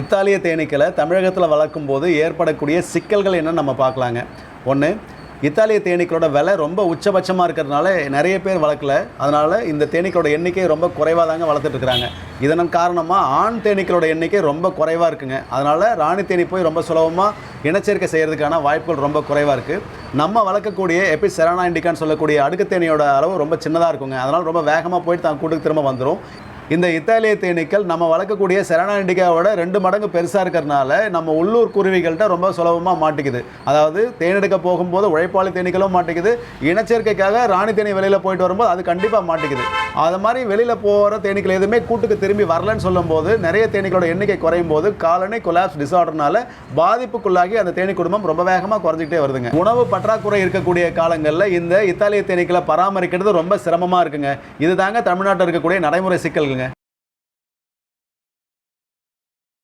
இத்தாலிய தேனீக்களை தமிழகத்தில் வளர்க்கும் போது ஏற்படக்கூடிய சிக்கல்கள் என்னன்னு நம்ம பார்க்கலாங்க. ஒன்று இத்தாலிய தேனீக்களோட விலை ரொம்ப உச்சபட்சமாக இருக்கிறதுனால நிறைய பேர் வளர்க்கல. அதனால் இந்த தேனீக்களோட எண்ணிக்கை ரொம்ப குறைவாக தாங்க வளர்த்துட்ருக்குறாங்க இதன் காரணமாக ஆண் தேனீக்களோட எண்ணிக்கை ரொம்ப குறைவாக இருக்குங்க. அதனால் ராணி தேனி போய் ரொம்ப சுலபமாக இனச்சேர்க்கை செய்கிறதுக்கான வாய்ப்புகள் ரொம்ப குறைவாக இருக்குது நம்ம வளர்க்கக்கூடிய எபி செரானா இண்டிகான்னு சொல்லக்கூடிய அடுக்கு தேனியோட அளவு ரொம்ப சின்னதாக இருக்குங்க. அதனால் ரொம்ப வேகமாக போயிட்டு தான் கூட்டுக்கு திரும்ப வந்துடும் இந்த இத்தாலிய தேனீக்கள் நம்ம வளர்க்கக்கூடிய செரனாண்டிகாவோட ரெண்டு மடங்கு பெருசாக இருக்கிறதுனால நம்ம உள்ளூர் குருவிகள்கிட்ட ரொம்ப சுலபமாக மாட்டிக்குது. அதாவது தேனெடுக்க போகும்போது உழைப்பாளி தேனீக்களும் மாட்டிக்குது. இனச்சேர்க்கைக்காக ராணி தேனி வெளியில் போயிட்டு வரும்போது அது கண்டிப்பாக மாட்டிக்குது. அது மாதிரி வெளியில் போகிற தேனீக்கள் எதுவுமே கூட்டுக்கு திரும்பி வரலன்னு சொல்லும்போது நிறைய தேனீக்களோட எண்ணிக்கை குறையும் போது காலனி கொலாப்ஸ் டிசார்டர்னால பாதிப்புக்குள்ளாகி அந்த தேனீ குடும்பம் ரொம்ப வேகமாக குறைஞ்சிக்கிட்டே வருதுங்க. உணவு பற்றாக்குறை இருக்கக்கூடிய காலங்களில் இந்த இத்தாலிய தேனீக்களை பராமரிக்கிறது ரொம்ப சிரமமாக இருக்குங்க. இது தாங்க தமிழ்நாட்டில் இருக்கக்கூடிய நடைமுறை சிக்கல்கள்